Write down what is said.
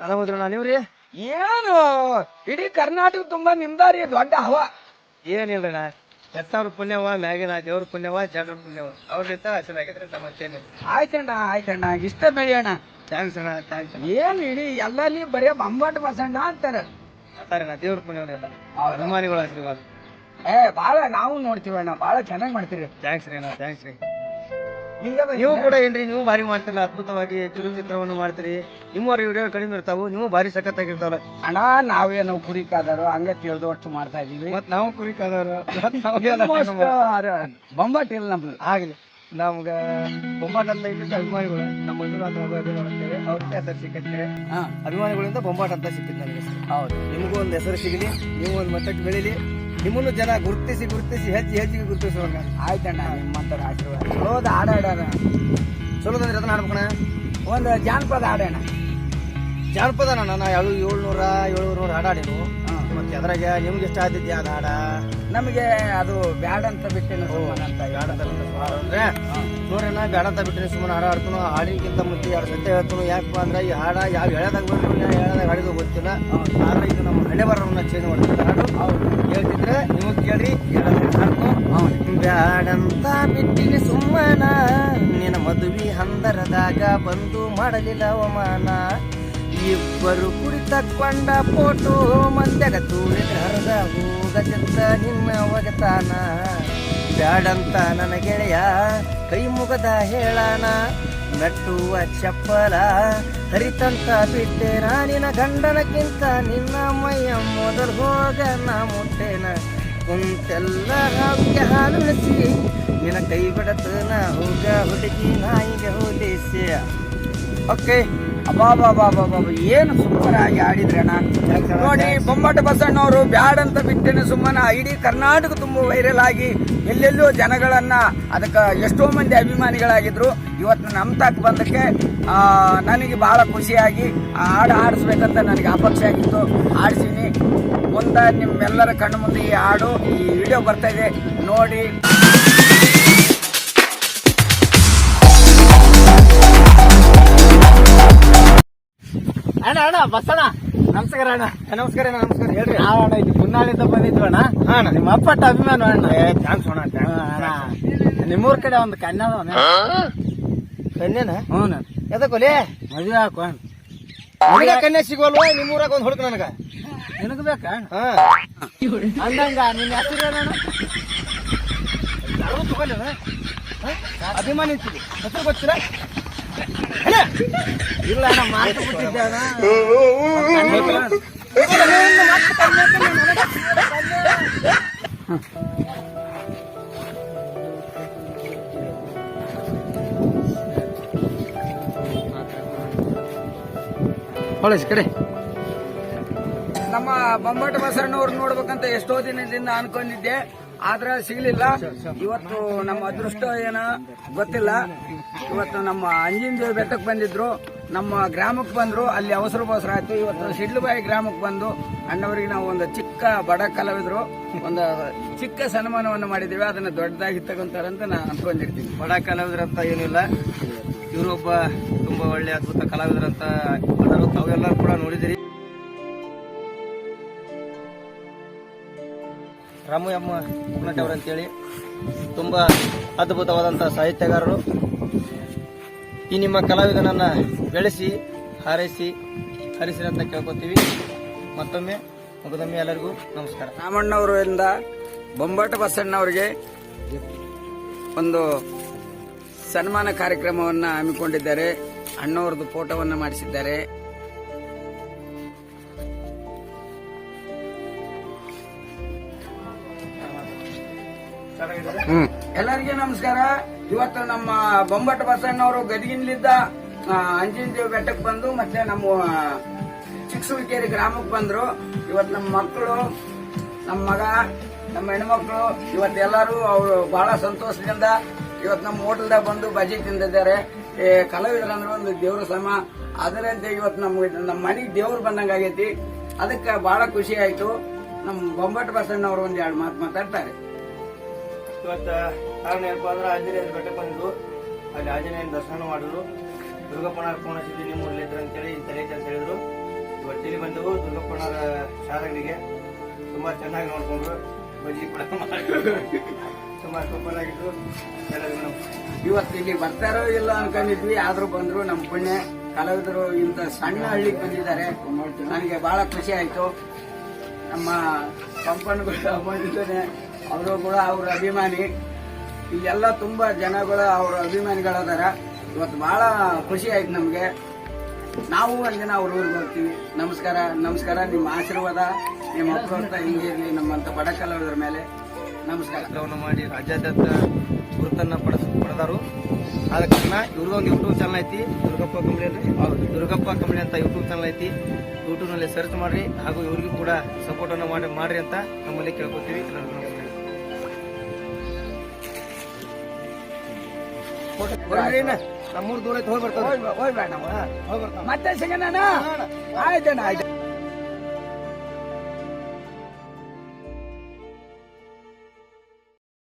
ಆರಾಮದ್ರಣ್ಣ ನೀವ್ರಿ? ಏನು? ಇಡೀ ಕರ್ನಾಟಕ ತುಂಬಾ ನಿಮ್ದಾರಿ ದೊಡ್ಡ ಹವ. ಏನಿಲ್ಲಣ್ಣ ಹೆತ್ತವ್ರ ಪುಣ್ಯವ ಮ್ಯಾಗಿನ ದೇವ್ರ ಪುಣ್ಯವ ಜನರ ಪುಣ್ಯವ. ಅವ್ರಿಂದ ಹಸಿರಾಗಿದ್ರೆ ಸಮಸ್ಯೆ ಆಯ್ತಣ್ಣ ಆಯ್ತಣ್ಣ ಇಷ್ಟ ಬೆಳೆಯೋಣ ಥ್ಯಾಂಕ್ಸ್ ಅಣ್ಣ ಥ್ಯಾಂಕ್ಸ್ ಏನು ಇಡೀ ಎಲ್ಲಲ್ಲಿ ಬರೀ ಬಂಬಾಟ್ ಬಸಣ್ಣ ಅಂತಾರೆ. ಸರಿಣ್ಣ ದೇವ್ರ ಪುಣ್ಯವನ್ನೆಲ್ಲ ಅಭಿಮಾನಿಗಳ ಆಶೀರ್ವಾದ. ಏ ಬಾಳ ನಾವು ನೋಡ್ತೀವಣ್ಣ ಬಾಳ ಚೆನ್ನಾಗಿ ಮಾಡ್ತೀರಿ. ಥ್ಯಾಂಕ್ಸ್ ರೀ ಅಣ್ಣ ಥ್ಯಾಂಕ್ಸ್ ರೀ. ನೀವು ಕೂಡ ಏನ್ರಿ ನೀವು ಭಾರಿ ಮಾಡ್ತಿರಲ್ಲ ಅದ್ಭುತವಾಗಿ ಕಿರುಚಿತ್ರವನ್ನು ಮಾಡ್ತೀರಿ. ನಿಮ್ಮವ್ರ ವಿಡಿಯೋ ಕಡಿಮೆ ಇರ್ತಾವು ನೀವು ಭಾರಿ ಸಖತ್ತಾಗಿರ್ತಾವಲ್ಲ ಅಣ್ಣ ನಾವೇನೋ ಕುರಿ ಕಾದಾರ ಹಂಗ ತಿಳಿದು ಅಷ್ಟು ಮಾಡ್ತಾ ಇದೀವಿ. ಮತ್ ನಾವು ಕುರಿ ಕಾದಾರ ಬೊಂಬಾಟ್ ಇಲ್ಲ ನಮ್ದು. ಆಗ್ಲಿ ನಮ್ಗ ಬೊಂಬಾಟ್ ಅಂತ ಇಲ್ಲಿದ್ದ ಅಭಿಮಾನಿಗಳು ನಮ್ಮ ಮಂಜುನಾಥ ಬಾಬು ಅಭಿಮಾನಿ ಅಂತೇಳಿ ಅವ್ರಿಗೆ ಹೆಸರು ಸಿಕ್ಕತ್ತೆ ಹಾ. ಅಭಿಮಾನಿಗಳಿಂದ ಬೊಂಬಾಟ್ ಅಂತ ಸಿಕ್ಕಿದ್ ನನಗೆ ಹೌದು. ನಿಮಗೂ ಒಂದು ಹೆಸರು ಸಿಗಲಿ ನೀವು ಒಂದು ಮಟ್ಟಕ್ಕೆ ಬೆಳೀಲಿ. ನಿಮ್ಮನ್ನು ಜನ ಗುರುತಿಸಿ ಗುರುತಿಸಿ ಹೆಜ್ಜೆ ಹೆಜ್ಜೆಗೆ ಗುರುತಿಸುವಾಗ. ಆಯ್ತಣ್ಣ ನಿಮ್ಮಂತರ ಆಶೀರ್ವಾದ. ಚಲೋದ ಹಾಡ ಹಾಡೋಣ ಚಲೋ ಅಂದ್ರೆ ಅದನ್ನ ಹಾಡ್ಬೇಕಣ ಒಂದು ಜಾನಪದ ಹಾಡೋಣ ಜಾನಪದ ನಾನು ಏಳು ಏಳ್ನೂರ ಏಳ್ನೂರ ಹಾಡಾಡಿನು ಮತ್ತೆ ಅದ್ರಾಗ ನಿಮ್ಗೆ ಇಷ್ಟ ಆದಿದ್ಯಾ ಅದು ಹಾಡ? ನಮಗೆ ಅದು ಬ್ಯಾಡ ಅಂತ ಬಿಟ್ಟಿನ ಸುಮ್ಮನೆ ಅಂತ ಬ್ಯಾಡ ಅಂತ ಸುಮಾರು ಅಂದ್ರೆ ನೋಡ್ರಿ ನಾ ಬ್ಯಾಡ ಅಂತ ಬಿಟ್ಟಿನ ಸುಮ್ಮನೆ ಹಾಡ ಆಡ್ತಾನು ಹಾಡಿಗಿಂತ ಮುಂಚೆ ಎರಡು ಸತ್ಯ ಹೇಳ್ತಾನು ಯಾಕಪ್ಪ ಅಂದ್ರೆ ಈ ಹಾಡ ಯಾವ ಹೇಳದಾಗ ಬಂದ್ರು ಹೇಳದಾಗ ಹಾಡಿದ್ರು ಗೊತ್ತಿಲ್ಲ. ಆದ್ರೆ ಇದು ನಮ್ಮ ಹಣೆ ಬರೋನ್ನ ಚೇಂಜ್ ಮಾಡ್ತಾರೆ ಹಾಡು. ಅವ್ರು ಹೇಳ್ತಿದ್ರೆ ನೀವು ಕೇಳಿ ಹಾಡ್ತು ಬ್ಯಾಡಂತ ಬಿಟ್ಟಿನಿ ಸುಮ್ಮನ ನಿನ್ನ ಮದುವೆ ಹಂದರದಾಗ ಬಂದು ಮಾಡಲಿಲ್ಲ ಅವಮಾನ. ಇಬ್ಬರು ಕುಡಿತಕ್ಕೊಂಡ ಫೋಟೋ ಮಂದ್ಯಾಗ ತೂರಿದ ಹರದ ಹೋಗದಂತ ನಿನ್ನ ಒಗತಾನ. ಬ್ಯಾಡಂತ ನನ್ನ ಗೆಳೆಯ ಕೈ ಮುಗದ ಹೇಳಾನ. ನಟ್ಟುವ ಚಪ್ಪಲ ಹರಿತಂತ ಬಿಟ್ಟೆ ನಿನ್ನ ಗಂಡನಕ್ಕಿಂತ ನಿನ್ನ ಮೈಯ ಮೊದಲು ಹೋಗ ನಾ ಮುಟ್ಟೇನ. ಕುಂತೆಲ್ಲ ಹಾಲು ಉಳಿಸಿ ನಿನ್ನ ಕೈ ಬಿಡತ ನಾ ಹೋಗ ಹುಡುಗಿ ನಾಯಿಗೆ ಹೋಲಿಸಿ. ಓಕೆ. ಅಬ್ಬಾಬಾಬಾಬಾಬಾ ಏನು ಸೂಪರ್ ಆಗಿ ಆಡಿದ್ರಣ್ಣ ನೋಡಿ, ಬೊಮ್ಮಟ ಬಸಣ್ಣವರು ಬ್ಯಾಡ್ ಅಂತ ಬಿಟ್ಟೇನೆ ಸುಮ್ಮನ ಇಡೀ ಕರ್ನಾಟಕ ತುಂಬ ವೈರಲ್ ಆಗಿ ಎಲ್ಲೆಲ್ಲೋ ಜನಗಳನ್ನ ಅದಕ್ಕೆ ಎಷ್ಟೋ ಮಂದಿ ಅಭಿಮಾನಿಗಳಾಗಿದ್ರು. ಇವತ್ತು ನಮ್ಮ ತಾಕ್ ಬಂದಕ್ಕೆ ನನಗೆ ಬಹಳ ಖುಷಿಯಾಗಿ ಹಾಡು ಆಡಿಸ್ಬೇಕಂತ ನನಗೆ ಅಪಕ್ಷ ಆಗಿತ್ತು. ಆಡಿಸೀನಿ ಮುಂದೆ ನಿಮ್ಮೆಲ್ಲರ ಕಣ್ಣು ಮುಂದೆ ಈ ಹಾಡು, ಈ ವಿಡಿಯೋ ಬರ್ತಾ ಇದೆ. ನೋಡಿ. ಅಣ್ಣ ಅಣ್ಣ ನಮಸ್ಕಾರ ಅಣ್ಣ. ನಮಸ್ಕಾರ ಅಣ್ಣ ನಮಸ್ಕಾರ. ಹೇಳ್ರಿ. ಅಣ್ಣ ಇದು ಪುನ್ನಾಳಿಂದ ಬಂದಿದ್ವಿ ಅಣ್ಣ. ಅಣ್ಣ. ನಿಮ್ಮ ಅಪ್ಪಟ್ಟ ಅಭಿಮಾನ ಅಣ್ಣ. ಥ್ಯಾಂಕ್ಸ್ ಅಣ್ಣ. ಅಣ್ಣ ನಿಮ್ಮೂರ ಕಡೆ ಒಂದು ಕನ್ಯಾ ಕನ್ಯಾನ? ಹ್ಞೂ ಎದಕ್ಕೊಲಿ ಮದುವೆ ಹಾಕು ನಿನಗ ಕನ್ಯಾ ಸಿಗೋಲ್ವ ನಿಮ್ಮೂರಾಗ ಒಂದು ಹುಡುಗ ನನಗ. ನಿನಗ ಬೇಕಾ ಅಂದಂಗ ನಿನ್ನ ಹೆಸರು ತಗೊಲ್ಲ ಅಭಿಮಾನಿ ಹೆಸರು ಗೊತ್ತಿಲ್ಲ? ಅಣ್ಣ, ಇಲ್ಲ ಅಣ್ಣ ಮಾತು ಬಿಟ್ಟಿದ್ದೆ ಅಣ್ಣ ಹೊಳಸ್ ಕಡೆ. ನಮ್ಮ ಬೊಂಬಾಟ ಬಸರಣ್ಣವ್ರು ನೋಡ್ಬೇಕಂತ ಎಷ್ಟೋ ದಿನದಿಂದ ಅನ್ಕೊಂಡಿದ್ದೆ. ಆದ್ರೆ ಸಿಗ್ಲಿಲ್ಲ. ಇವತ್ತು ನಮ್ಮ ಅದೃಷ್ಟ ಏನ ಗೊತ್ತಿಲ್ಲ. ಇವತ್ತು ನಮ್ಮ ಅಂಜಿನ ಬೆಟ್ಟಕ್ಕೆ ಬಂದಿದ್ರು. ನಮ್ಮ ಗ್ರಾಮಕ್ಕೆ ಬಂದ್ರು. ಅಲ್ಲಿ ಅವಸರ ಬಸರ ಆಯ್ತು. ಇವತ್ತು ಶಿಡ್ಲುಬಾಯಿ ಗ್ರಾಮಕ್ಕೆ ಬಂದು ಅಣ್ಣವರಿಗೆ ನಾವು ಒಂದು ಚಿಕ್ಕ ಬಡ ಕಲಾವಿದ್ರು. ಒಂದು ಚಿಕ್ಕ ಸನ್ಮಾನವನ್ನು ಮಾಡಿದ್ದೀವಿ. ಅದನ್ನ ದೊಡ್ಡದಾಗಿ ಅಂತ ನಾನು ಅನ್ಕೊಂಡಿರ್ತೀನಿ ಬಡ ಕಲಾವಿದರಂತ ಏನಿಲ್ಲ. ಇವರೊಬ್ಬ ತುಂಬಾ ಒಳ್ಳೆ ಅದ್ಭುತ ಕಲಾವಿದರಂತ. ಅವೆಲ್ಲರೂ ಕೂಡ ನೋಡಿದಿರಿ. ರಾಮು ಎಮ್ಮ ಅವರು ಅಂತೇಳಿ ತುಂಬಾ ಅದ್ಭುತವಾದಂಥ ಸಾಹಿತ್ಯಗಾರರು. ಈ ನಿಮ್ಮ ಕಲಾವಿದನನ್ನು ಬೆಳೆಸಿ, ಹಾರೈಸಿ, ಹರಿಸಿರಿ ಅಂತ ಕೇಳ್ಕೊತೀವಿ. ಮತ್ತೊಮ್ಮೆ ಮುಗದೊಮ್ಮೆ ಎಲ್ಲರಿಗೂ ನಮಸ್ಕಾರ. ರಾಮಣ್ಣವರಿಂದ ಬೊಂಬಾಟ ಬಸಣ್ಣವರಿಗೆ ಒಂದು ಸನ್ಮಾನ ಕಾರ್ಯಕ್ರಮವನ್ನು ಹಮ್ಮಿಕೊಂಡಿದ್ದಾರೆ. ಅಣ್ಣವ್ರದ್ದು ಫೋಟೋವನ್ನು ಮಾಡಿಸಿದ್ದಾರೆ. ಎಲ್ಲರಿಗೂ ನಮಸ್ಕಾರ. ಇವತ್ತು ನಮ್ಮ ಬೊಂಬಟ್ ಬಸಣ್ಣವರು ಗದಗಿನಲ್ಲಿದ್ದ ಅಂಜಿನ ದೇವ್ ಬೆಟ್ಟಕ್ಕೆ ಬಂದು ಮತ್ತೆ ನಮ್ಮ ಚಿಕ್ಕಸುಳಿಕೇರಿ ಗ್ರಾಮಕ್ಕೆ ಬಂದ್ರು. ಇವತ್ತು ನಮ್ಮ ಮಕ್ಕಳು ನಮ್ಮ ಮಗ ನಮ್ಮ ಹೆಣ್ಮಕ್ಳು ಇವತ್ತು ಎಲ್ಲರೂ ಅವರು ಬಹಳ ಸಂತೋಷದಿಂದ ಇವತ್ತು ನಮ್ಮ ಹೋಟೆಲ್ದಾಗ ಬಂದು ಬಜಿ ತಿಂದಿದ್ದಾರೆ. ಕಲಾವಿದರಂದ್ರೆ ಒಂದು ದೇವ್ರ ಸಮ. ಅದರಂತೆ ಇವತ್ತು ನಮ್ಗೆ ನಮ್ಮ ಮನೆಗೆ ದೇವ್ರು ಬಂದಂಗೆ ಆಗೈತಿ. ಅದಕ್ಕೆ ಬಹಳ ಖುಷಿ ಆಯಿತು. ನಮ್ಮ ಬೊಂಬಟ್ ಬಸಣ್ಣವರು ಒಂದು ಎರಡು ಮಾತು ಮಾತಾಡ್ತಾರೆ. ಇವತ್ತ ಕಾರಣ ಏನಪ್ಪ ಅಂದ್ರೆ ಆಂಜನೇಯ ಬೆಟ್ಟಕ್ಕೆ ಬಂದಿದ್ದು ಅಲ್ಲಿ ಆಂಜನೇಯನ ದರ್ಶನ ಮಾಡಿದ್ರು. ದುರ್ಗಪ್ಪನ ಕೋಣ ಸಿದ್ಧಿ ನಿಮ್ಮ ಊರಲ್ಲಿ ಇದ್ರು ಅಂತೇಳಿ ಇಂತ ರೈತ ಅಂತ ಹೇಳಿದ್ರು. ಇವತ್ತು ಇಲ್ಲಿ ಬಂದವು ದುರ್ಗಪ್ಪಣ್ಣರ ಶಾಲೆಗಳಿಗೆ. ತುಂಬಾ ಚೆನ್ನಾಗಿ ನೋಡ್ಕೊಂಡ್ರು. ಬಜ್ಜಿ ಕೂಡ. ತುಂಬಾ ಸೂಪರ್ ಆಗಿದ್ರು ಇವತ್ತು ಇಲ್ಲಿ ಬರ್ತಾರೋ ಇಲ್ಲ ಅನ್ಕೊಂಡಿದ್ವಿ ಆದ್ರೂ ಬಂದ್ರು ನಮ್ಮ ಪುಣ್ಯ. ಕಲಾವಿದರು ಇಂತ ಸಣ್ಣ ಹಳ್ಳಿಗೆ ಬಂದಿದ್ದಾರೆ. ನನಗೆ ಬಹಳ ಖುಷಿ ಆಯ್ತು. ನಮ್ಮ ಕಂಪನ್ಗಳು ಬಂದಿದ್ದಾನೆ. ಅವರು ಕೂಡ ಅವ್ರ ಅಭಿಮಾನಿ. ಇಲ್ಲೆಲ್ಲ ತುಂಬಾ ಜನಗಳು ಅವ್ರ ಅಭಿಮಾನಿಗಳದಾರ. ಇವತ್ತು ಬಹಳ ಖುಷಿ ಆಯ್ತು ನಮ್ಗೆ. ನಾವು ಒಂದಿನ ಅವ್ರ ಊರಿಗೆ ಹೋಗ್ತೀವಿ. ನಮಸ್ಕಾರ ನಮಸ್ಕಾರ, ನಿಮ್ಮ ಆಶೀರ್ವಾದ, ನಿಮ್ಮ ಅಪ್ರೋತ್ತ ಹಿಂಗೆ ನಮ್ಮಂತ ಬಡ ಕಲಾವಿದರ ಮೇಲೆ. ನಮಸ್ಕಾರ. ಚಿತ್ರವನ್ನು ಮಾಡಿ ರಾಜ್ಯಾದ್ಯಂತ ಗುರುತನ್ನು ಪಡ ಪಡೆದರು. ಆದ ಕಾರಣ ಇವ್ರದೊಂದು ಯೂಟ್ಯೂಬ್ ಚಾನಲ್ ಐತಿ, ದುರ್ಗಪ್ಪ ಕಂಬಳಿ ಅಂದ್ರೆ ದುರ್ಗಪ್ಪ ಕಂಬಳಿ ಅಂತ ಯೂಟ್ಯೂಬ್ ಚಾನಲ್ ಐತಿ. ಯೂಟ್ಯೂಬ್ನಲ್ಲಿ ಸರ್ಚ್ ಮಾಡ್ರಿ. ಹಾಗೂ ಇವ್ರಿಗೂ ಕೂಡ ಸಪೋರ್ಟ್ ಅನ್ನ ಮಾಡಿ, ಮಾಡ್ರಿ ಅಂತ ನಮ್ಮಲ್ಲಿ ಕೇಳ್ಕೊತೀವಿ. ನಮ್ಮೂರ್ ದೂರ ಹೋಗಿ ಹೋಗ್ಬೇಡ ಹೋಗಿ ಬರ್ತಾವ ಮತ್ತೆ ಸಿಗೋಣ ಆಯ್ತಣ್ಣ ಆಯ್ತು.